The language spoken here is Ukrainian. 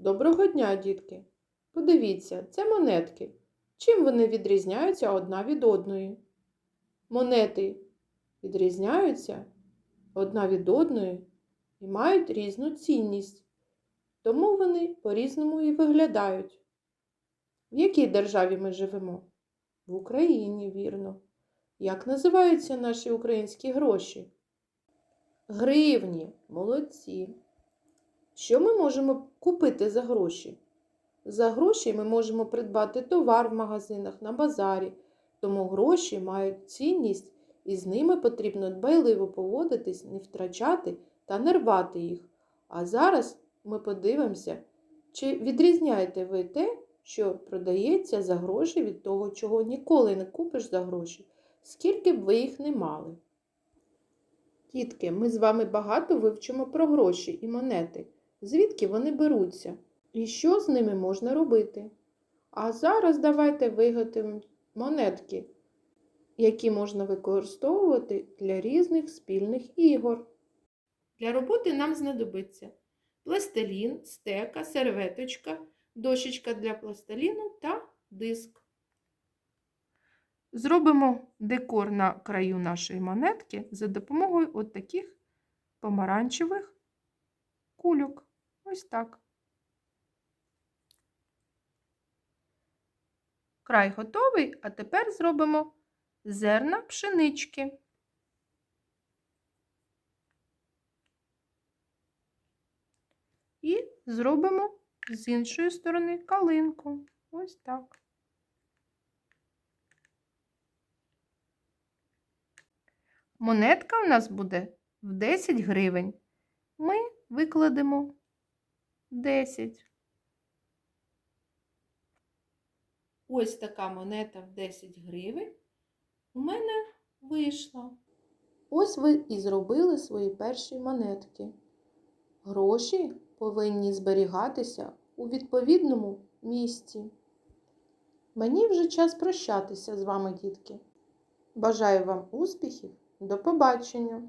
Доброго дня, дітки! Подивіться, це монетки. Чим вони відрізняються одна від одної? Монети відрізняються одна від одної і мають різну цінність, тому вони по-різному і виглядають. В якій державі ми живемо? В Україні, вірно. Як називаються наші українські гроші? Гривні, молодці. Що ми можемо купити за гроші? За гроші ми можемо придбати товар в магазинах на базарі, тому гроші мають цінність і з ними потрібно дбайливо поводитись, не втрачати та не рвати їх. А зараз ми подивимося, чи відрізняєте ви те, що продається за гроші від того, чого ніколи не купиш за гроші, скільки б ви їх не мали. Тітки, ми з вами багато вивчимо про гроші і монети, звідки вони беруться і що з ними можна робити. А зараз давайте виготовимо монетки, які можна використовувати для різних спільних ігор. Для роботи нам знадобиться пластилін, стека, серветочка, дощечка для пластиліну та диск. Зробимо декор на краю нашої монетки за допомогою от таких помаранчевих кульок. Ось так. Край готовий, а тепер зробимо зерна пшенички. І зробимо з іншої сторони калинку. Ось так. Монетка у нас буде в 10 гривень. Ми викладемо 10. Ось така монета в 10 гривень у мене вийшла. Ось ви і зробили свої перші монетки. Гроші повинні зберігатися у відповідному місці. Мені вже час прощатися з вами, дітки. Бажаю вам успіхів! До побачення!